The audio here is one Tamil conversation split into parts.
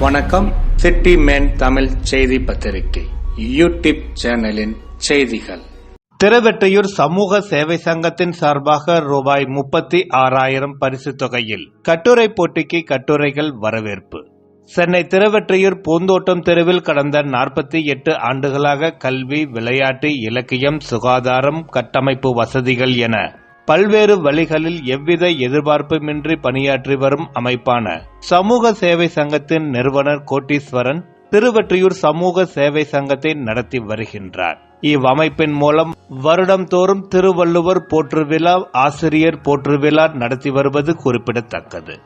வணக்கம். சிட்டி மேன் தமிழ் செய்தி பத்திரிகை யூடியூப் சேனலின் செய்திகள். திருவெற்றியூர் சமூக சேவை சங்கத்தின் சார்பாக ரூபாய் முப்பத்தி ஆறாயிரம் பரிசு தொகையில் கட்டுரை போட்டிக்கு கட்டுரைகள் வரவேற்பு. சென்னை திருவெற்றியூர் பூந்தோட்டம் தெருவில் கடந்த நாற்பத்தி எட்டு ஆண்டுகளாக கல்வி விளையாட்டு இலக்கியம் சுகாதாரம் கட்டமைப்பு வசதிகள் என பல்வேறு வழிகளில் எவ்வித எதிர்பார்ப்புமின்றி பணியாற்றி வரும் அமைப்பான சமூக சேவை சங்கத்தின் நிறுவனர் கோட்டீஸ்வரன் திருவற்றியூர் சமூக சேவை சங்கத்தை நடத்தி வருகின்றார். இவ்வமைப்பின் மூலம் வருடம்தோறும் திருவள்ளுவர் போற்று விழா ஆசிரியர் போற்று விழா நடத்தி வருவது குறிப்பிடத்தக்கது.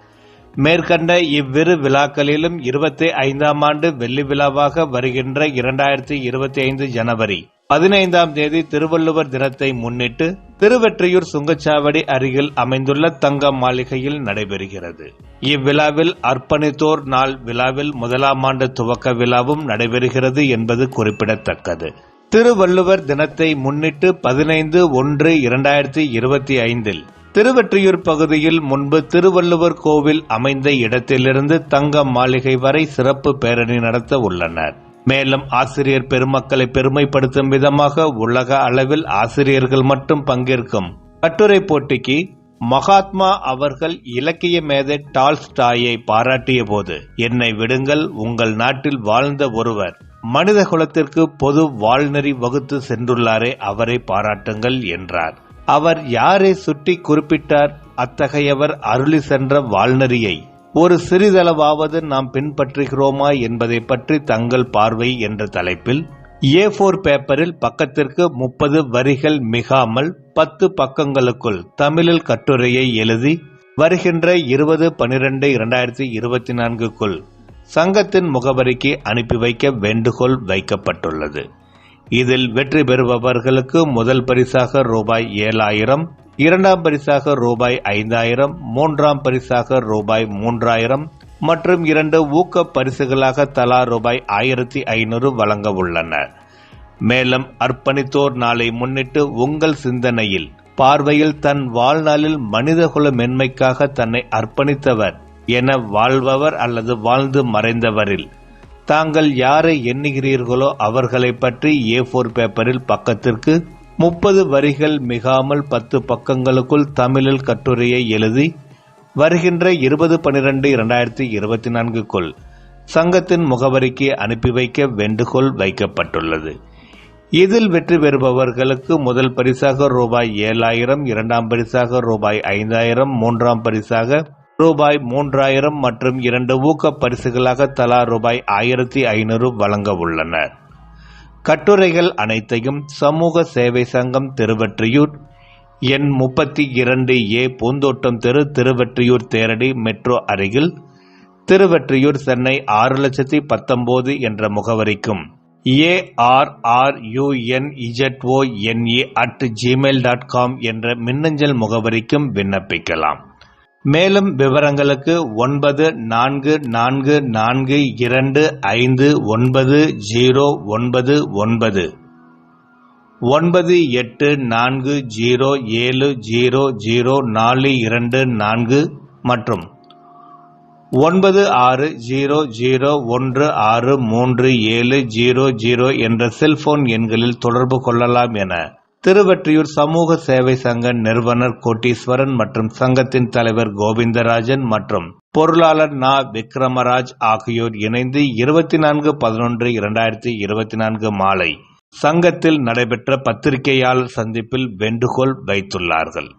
மேற்கண்ட இவ்விரு விழாக்களிலும் இருபத்தி ஐந்தாம் ஆண்டு வெள்ளி விழாவாக வருகின்ற இரண்டாயிரத்தி இருபத்தி ஐந்து ஜனவரி பதினைந்தாம் தேதி திருவள்ளுவர் தினத்தை முன்னிட்டு திருவெற்றியூர் சுங்கச்சாவடி அருகில் அமைந்துள்ள தங்க மாளிகையில் நடைபெறுகிறது. இவ்விழாவில் அர்ப்பணித்தோர் நாள் விழாவில் முதலாம் ஆண்டு துவக்க விழாவும் நடைபெறுகிறது என்பது குறிப்பிடத்தக்கது. திருவள்ளுவர் தினத்தை முன்னிட்டு பதினைந்து ஒன்று இரண்டாயிரத்தி இருபத்தி ஐந்தில் திருவெற்றியூர் பகுதியில் முன்பு திருவள்ளுவர் கோவில் அமைந்த இடத்திலிருந்து தங்க மாளிகை வரை சிறப்பு பேரணி நடத்த உள்ளனர். மேலும் ஆசிரியர் பெருமக்களை பெருமைப்படுத்தும் விதமாக உலக அளவில் ஆசிரியர்கள் மட்டும் பங்கேற்கும். கட்டுரை போட்டிக்கு மகாத்மா அவர்கள் இலக்கிய மேதை டால்ஸ்டாயை பாராட்டிய போது என்னை விடுங்கள் உங்கள் நாட்டில் வாழ்ந்த ஒருவர். மனித குலத்திற்கு பொது வாழ்நெறி வகுத்து சென்றுள்ளாரே அவரை பாராட்டுங்கள் என்றார். அவர் யாரை சுட்டி குறிப்பிட்டார்? அத்தகையவர் அருளி சென்ற வாழ்நெறியை. ஒரு சிறிதளவாவது நாம் பின்பற்றுகிறோமா என்பதை பற்றி தங்கள் பார்வை என்ற தலைப்பில் ஏ போர் பேப்பரில் பக்கத்திற்கு முப்பது வரிகள் மிகாமல் பத்து பக்கங்களுக்குள் தமிழில் கட்டுரையை எழுதி வருகின்ற இருபது பனிரெண்டு இரண்டாயிரத்தி இருபத்தி நான்குக்குள் சங்கத்தின் முகவரிக்கு அனுப்பி வைக்க வேண்டுகோள் வைக்கப்பட்டுள்ளது. இதில் வெற்றி பெறுபவர்களுக்கு முதல் பரிசாக ரூபாய் ஏழாயிரம் இரண்டாம் பரிசாக ரூபாய் ஐந்தாயிரம் மூன்றாம் பரிசாக ரூபாய் மூன்றாயிரம் மற்றும் இரண்டு ஊக்க பரிசுகளாக தலா ரூபாய் ஆயிரத்தி ஐநூறு வழங்க உள்ளனர் மேலும் அர்ப்பணித்தோர் நாளை முன்னிட்டு உங்கள் சிந்தனையில் பார்வையில் தன் வாழ்நாளில் மனிதகுல மென்மைக்காக தன்னை அர்ப்பணித்தவர் என வாழ்பவர் அல்லது வாழ்ந்து மறைந்தவரில். தாங்கள் யாரை எண்ணுகிறீர்களோ அவர்களை பற்றி ஏ ஃபோர் பேப்பரில் பக்கத்திற்கு முப்பது வரிகள் மிகாமல் பத்து பக்கங்களுக்குள் தமிழில் கட்டுரையை எழுதி வருகின்ற இருபது பனிரெண்டு இரண்டாயிரத்தி இருபத்தி நான்குக்குள் சங்கத்தின் முகவரிக்கு அனுப்பி வைக்க வேண்டுகோள் வைக்கப்பட்டுள்ளது. இதில் வெற்றி பெறுபவர்களுக்கு முதல் பரிசாக ரூபாய் ஏழாயிரம் இரண்டாம் பரிசாக ரூபாய் ஐந்தாயிரம் மூன்றாம் பரிசாக ரூபாய் மூன்றாயிரம் மற்றும் இரண்டு ஊக்க பரிசுகளாக தலா ரூபாய் ஆயிரத்தி ஐநூறு வழங்க உள்ளனர். கட்டுரைகள் அனைத்தையும் சமூக சேவை சங்கம் திருவற்றியூர் எண் முப்பத்தி இரண்டு ஏ பூந்தோட்டம் தெரு திருவற்றியூர் தேரடி மெட்ரோ அருகில் திருவற்றியூர் சென்னை ஆறு லட்சத்தி பத்தொன்பது என்ற முகவரிக்கும். A R R at Gmail dot com என்ற மின்னஞ்சல் முகவரிக்கும் விண்ணப்பிக்கலாம். மேலும் விவரங்களுக்கு ஒன்பது நான்கு நான்கு நான்கு இரண்டு ஐந்து ஒன்பது ஜீரோ ஒன்பது ஒன்பது. ஒன்பது எட்டு நான்கு ஜீரோ ஏழு ஜீரோ ஜீரோ நாலு இரண்டு நான்கு மற்றும் ஒன்பது ஆறு ஜீரோ ஜீரோ ஒன்று ஆறு மூன்று ஏழு ஜீரோ ஜீரோ என்ற செல்போன் எண்களில் தொடர்பு கொள்ளலாம் என திருவெற்றியூர் சமூக சேவை சங்க நிறுவனர் கோட்டீஸ்வரன் மற்றும் சங்கத்தின் தலைவர் கோவிந்தராஜன் மற்றும் பொருளாளர் நா. விக்ரமராஜ் ஆகியோர் இணைந்து இருபத்தி நான்கு பதினொன்று இரண்டாயிரத்தி இருபத்தி நான்கு மாலை சங்கத்தில் நடைபெற்ற பத்திரிகையாளர் சந்திப்பில் வேண்டுகோள் வைத்துள்ளார்கள்.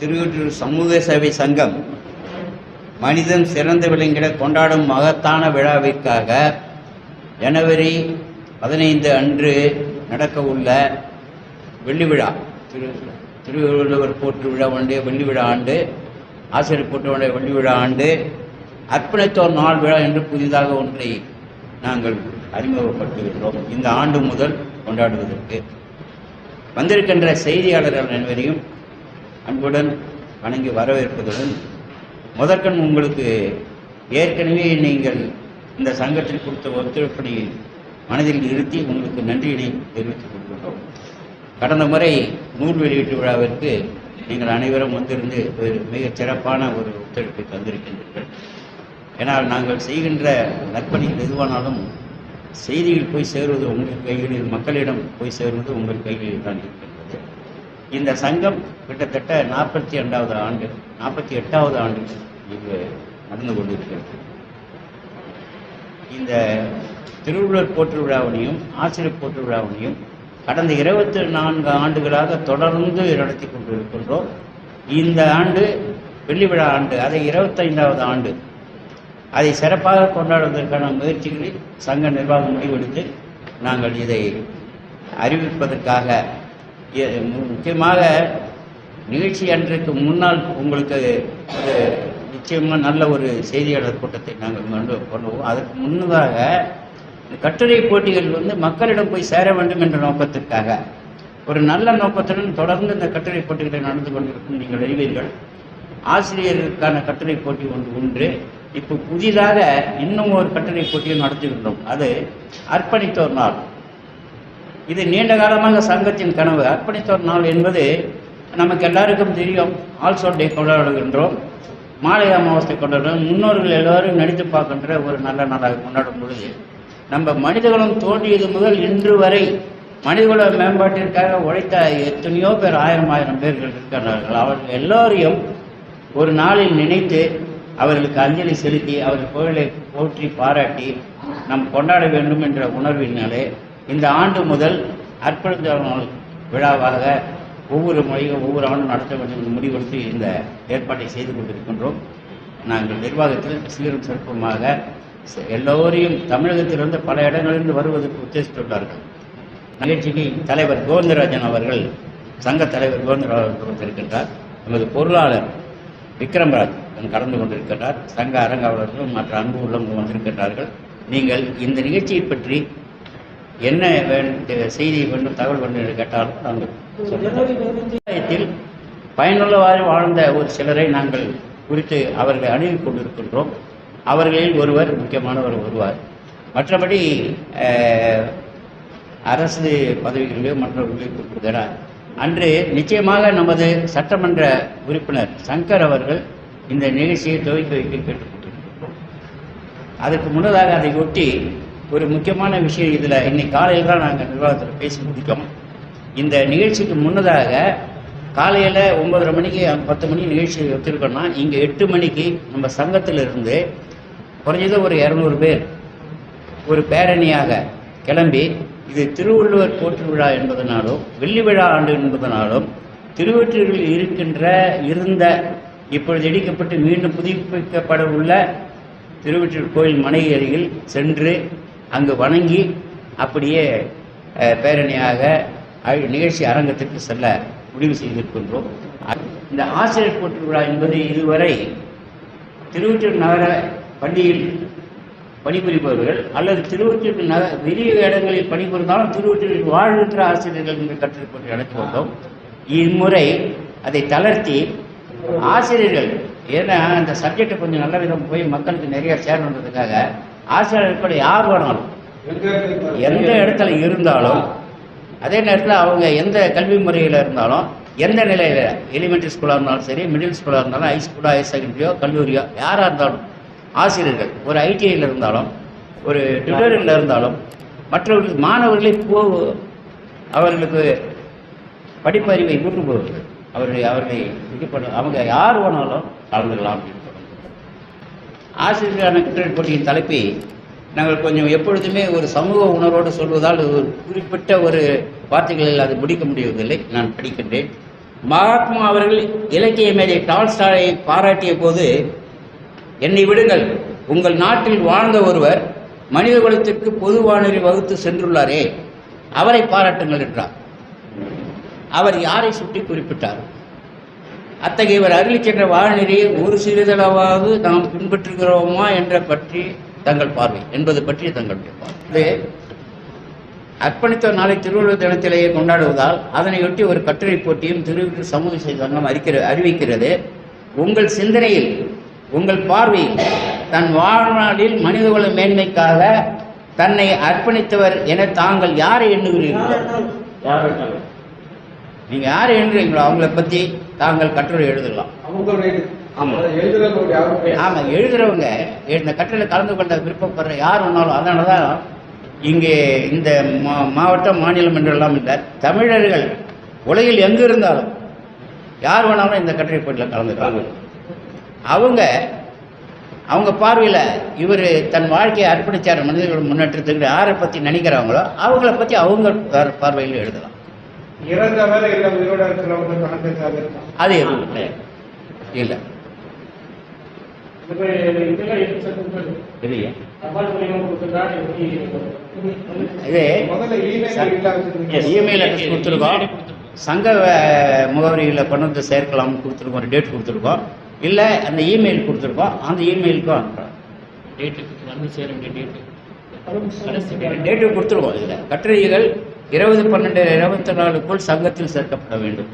திருவொற்றியூர் சமூக சேவை சங்கம் மனிதன் சிறந்து விளங்கிட கொண்டாடும் மகத்தான விழாவிற்காக ஜனவரி பதினைந்து அன்று நடக்க உள்ள வெள்ளி விழா திரு திருவள்ளுவர் போற்று விழா ஆண்டு வெள்ளி விழா ஆண்டு ஆசிரியர் போற்று ஒன்றிய வெள்ளி விழா ஆண்டு அர்ப்பணித்தோர் நாள் விழா என்று புதிதாக ஒன்றை நாங்கள் அறிமுகப்படுத்துகின்றோம். இந்த ஆண்டு முதல் கொண்டாடுவதற்கு. வந்திருக்கின்ற செய்தியாளர்கள் அனைவரையும் அன்புடன் வணங்கி வரவேற்பதுடன் முதற்கண் உங்களுக்கு ஏற்கனவே நீங்கள் இந்த சங்கத்தில் கொடுத்த ஒத்துழைப்பணியில் மனதில் நிறுத்தி உங்களுக்கு நன்றியினை தெரிவித்துக் கொள்கின்றோம். கடந்த முறை நூல் வெளியீட்டு விழாவிற்கு நீங்கள் அனைவரும் வந்திருந்து ஒரு மிகச் சிறப்பான ஒரு ஒத்துழைப்பை தந்திருக்கின்றீர்கள். ஏன்னால் நாங்கள் செய்கின்ற நற்பணிகள் எதுவானாலும் செய்திகள் போய் சேருவது உங்கள் கைகளில் மக்களிடம் போய் சேருவது உங்கள் கைகளில் தான் இருக்கின்றது. இந்த சங்கம் கிட்டத்தட்ட நாற்பத்தி ரெண்டாவது ஆண்டு நாற்பத்தி எட்டாவது ஆண்டு இது நடந்து கொண்டிருக்கிறது. இந்த திருவள்ளுவர் போற்று விழாவினையும் ஆசிரியர் போற்று விழாவினையும் கடந்த இருபத்தி நான்கு ஆண்டுகளாக தொடர்ந்து நடத்தி கொண்டிருக்கின்றோம். இந்த ஆண்டு வெள்ளி விழா ஆண்டு அதை இருபத்தைந்தாவது ஆண்டு அதை சிறப்பாக கொண்டாடுவதற்கான முயற்சிகளில் சங்க நிர்வாகம் முடிவெடுத்து நாங்கள் இதை அறிவிப்பதற்காக மு- முக்கியமாக நிகழ்ச்சி அன்றைக்கு முன்னால் உங்களுக்கு ஒரு நிச்சயமாக நல்ல ஒரு செய்தியாளர் கூட்டத்தை நாங்கள் கொண்டு கொண்டுவோம். அதற்கு முன்னதாக இந்த கட்டுரை போட்டிகள் வந்து மக்களிடம் போய் சேர வேண்டும் என்ற நோக்கத்திற்காக ஒரு நல்ல நோக்கத்துடன் தொடர்ந்து இந்த கட்டுரை போட்டிகளை நடந்து கொண்டிருக்கும் நீங்கள் அறிவீர்கள். ஆசிரியர்களுக்கான கட்டுரை போட்டி ஒன்று உண்டு. இப்போ புதிதாக இன்னும் ஒரு கட்டுரை போட்டியை நடத்துகின்றோம். அது அர்ப்பணித்தோர் நாள். இது நீண்ட காலமாக சங்கத்தின் கனவு. அர்ப்பணித்தோர் நாள் என்பது நமக்கு எல்லாருக்கும் தெரியும். ஆல்சோ டே கொண்டாடுகின்றோம். மாலை அமாவாசை கொண்டாடுறோம். முன்னோர்கள் எல்லாரும் நடித்து பார்க்கின்ற ஒரு நல்ல நாளாக கொண்டாடும் பொழுது நம்ம மனிதகுலம் தோன்றியது முதல் இன்று வரை மனிதகுல மேம்பாட்டிற்காக உழைத்த எத்தனையோ பேர் ஆயிரம் ஆயிரம் பேர்கள் இருக்கிறார்கள். அவர்கள் எல்லோரையும் ஒரு நாளில் நினைத்து அவர்களுக்கு அஞ்சலி செலுத்தி அவர்கள் கோயிலை போற்றி பாராட்டி நாம் கொண்டாட வேண்டும் என்ற உணர்வினாலே இந்த ஆண்டு முதல் அர்ப்பணித்த நாள் விழாவாக ஒவ்வொரு முறையும் ஒவ்வொரு ஆண்டும் நடத்த வேண்டும் என்று முடிவெடுத்து இந்த ஏற்பாட்டை செய்து கொண்டிருக்கின்றோம். நாங்கள் நிர்வாகத்தில் சீரும் சிறப்புமாக எல்லோரையும் தமிழகத்திலிருந்து பல இடங்களிலிருந்து வருவதற்கு உத்தேசித்துள்ளார்கள். நிகழ்ச்சிக்கு தலைவர் கோவிந்தராஜன் அவர்கள் சங்க தலைவர் கோவிந்தராஜன் கொடுத்திருக்கின்றார் நமது பொருளாளர் விக்ரம்ராஜ் கலந்து கொண்டிருக்கிறார் சங்க அரங்காவலர்களும் மற்ற அன்பு உள்ளவங்க வந்திருக்கின்றார்கள். நீங்கள் இந்த நிகழ்ச்சியை பற்றி என்ன வேண்டிய செய்தி வேண்டும் தகவல் வேண்டும் என்று கேட்டாலும் நாங்கள் சமுதாயத்தில் பயனுள்ளவாறு வாழ்ந்த ஒரு சிலரை நாங்கள் குறித்து அவர்களை அணுகி கொண்டிருக்கின்றோம். அவர்களில் ஒருவர் முக்கியமானவர் வருவார். மற்றபடி அரசு பதவிகளிலோ மற்றவர்களையும் குறிப்பிடுகிறார் அன்று நிச்சயமாக நமது சட்டமன்ற உறுப்பினர் சங்கர் அவர்கள் இந்த நிகழ்ச்சியை துவக்கி வைக்க கேட்டுக்கொண்டிருக்கிறோம் அதற்கு முன்னதாக அதை ஒட்டி ஒரு முக்கியமான விஷயம் இதில் இன்னைக்கு காலையில் தான் நாங்கள் நிர்வாகத்தில் பேசி முடித்தோம். இந்த நிகழ்ச்சிக்கு முன்னதாக காலையில் ஒன்பதரை மணிக்கு பத்து மணி நிகழ்ச்சி வச்சுருக்கோன்னா இங்கே எட்டு மணிக்கு நம்ம சங்கத்திலிருந்து குறைஞ்சது ஒரு இரநூறு பேர் ஒரு பேரணியாக கிளம்பி இது திருவள்ளுவர் போற்று விழா என்பதனாலும் வெள்ளி விழா ஆண்டு என்பதனாலும் திருவொற்றியூரில் இருக்கின்ற இருந்த இப்பொழுது இடிக்கப்பட்டு மீண்டும் புதுப்பிக்கப்பட உள்ள திருவொற்றியூர் கோயில் மனை அருகில் சென்று அங்கு வணங்கி அப்படியே பேரணியாக நிகழ்ச்சி அரங்கத்திற்கு செல்ல முடிவு செய்திருக்கின்றோம். இந்த ஆசிரியர் போட்டி விழா என்பது இதுவரை திருவொற்றியூர் நகர பள்ளியில் பணிபுரிபவர்கள் அல்லது திருவொற்றியூர் நக வெளிய இடங்களில் பணிபுரிந்தாலும் திருவொற்றியூரில் வாழ்கின்ற ஆசிரியர்கள் என்று கற்றுக்கொண்டு நடத்தி வந்தோம் இம்முறை அதை தளர்த்தி ஆசிரியர்கள் ஏன்னா அந்த சப்ஜெக்டை கொஞ்சம் நல்ல விதம் போய் மக்களுக்கு நிறைய சேரணுன்றதுக்காக ஆசிரியர்கள் யார் வேணாலும் எந்த இடத்துல இருந்தாலும் அதே நேரத்தில் அவங்க எந்த கல்வி முறையில் இருந்தாலும் எந்த நிலையில் எலிமெண்ட்ரி ஸ்கூலாக இருந்தாலும் சரி மிடில் ஸ்கூலாக இருந்தாலும் ஹை ஸ்கூலோ ஹையர் செகண்டரியோ கல்லூரியோ யாராக இருந்தாலும் ஆசிரியர்கள் ஒரு ஐடிஐயில் இருந்தாலும் ஒரு டுட்டோரியலில் இருந்தாலும் மற்றவர்களுக்கு மாணவர்களை போ அவர்களுக்கு படிப்பறிவை கூட்டு போவது அவர்களை அவர்களை இது பண்ண அவங்க யார் வேணாலும் கலந்துக்கலாம் அப்படின்னு சொல்றாங்க. ஆசிரியரான கட்டுரை போட்டியின் தலைப்பை நாங்கள் கொஞ்சம் எப்பொழுதுமே ஒரு சமூக உணர்வோடு சொல்வதால் ஒரு குறிப்பிட்ட ஒரு வார்த்தைகளில் அது முடிக்க முடியவில்லை நான் படிக்கின்றேன். மகாத்மா அவர்கள் இலக்கிய மேதை டால்ஸ்டாயை பாராட்டிய போது என்னை விடுங்கள் உங்கள் நாட்டில் வாழ்ந்த ஒருவர் மனித குலத்திற்கு பொது வானொலி வகுத்து சென்றுள்ளாரே அவரை பாராட்டுங்கள் என்றார். அவர் யாரை சுட்டி குறிப்பிட்டார்? அத்தகையவர் அருளிச் சென்ற ஒரு சிறிதளவாவது நாம் பின்பற்றுகிறோமா என்ற பற்றி தங்கள் பார்வை என்பது பற்றி தங்களுடைய பார்வை. இது அர்ப்பணித்த நாளை திருவள்ளுவர் தினத்திலேயே கொண்டாடுவதால் அதனையொட்டி ஒரு கட்டுரை போட்டியும் திருவள்ளூர் சமூக சங்கம் அறிக்கிற அறிவிக்கிறது. உங்கள் சிந்தனையில் உங்கள் பார்வையில் தன் வாழ்நாளில் மனிதகுல மேன்மைக்காக தன்னை அர்ப்பணித்தவர் என தாங்கள் யாரை எண்ணுகிறீர்களோ? யாரை எண்ணுகிறீர்களோ? நீங்க யாரை எண்ணுறீங்களோ அவங்கள பத்தி தாங்கள் கட்டுரை எழுதலாம். ஆமாம் எழுதுறவங்க இந்த கட்டுரையில் கலந்து கொள்ள விருப்பப்படுற யார் வேணாலும் அதனால தான் இங்கே இந்த மா மாவட்டம் மாநிலம் என்றெல்லாம் இல்லை தமிழர்கள் உலகில் எங்கே இருந்தாலும் யார் வேணாலும் இந்த கட்டுரை போட்டியில் கலந்துக்கிறாங்க அவங்க அவங்க பார்வையில் இவர் தன் வாழ்க்கையை அர்ப்பணிச்சார் மனிதர்கள் முன்னேற்றத்துக்கு யாரை பற்றி நினைக்கிறாங்களோ அவங்கள பற்றி அவங்க பார்வையில் எழுதலாம். அது இல்லை. இது முதல்ல இமெயில் அட்ரஸ் கொடுத்துருக்கோம். சங்க அஹ், முகவரியில் கொண்டு வந்து சேர்க்கலாம்னு கொடுத்துருக்கோம். ஒரு டேட் கொடுத்துருக்கோம். இல்லை அந்த இமெயில் கொடுத்துருக்கோம். அந்த இமெயிலுக்கும் அனுப்புகிறோம் டேட்டுக்கு வந்து சேர வேண்டிய டேட்டு கடைசி டேட்டு கொடுத்துருக்கோம் இதில். கட்டுரைகள் இருபது பன்னெண்டு இருபத்தி நாலுக்குள் சங்கத்தில் சேர்க்கப்பட வேண்டும்.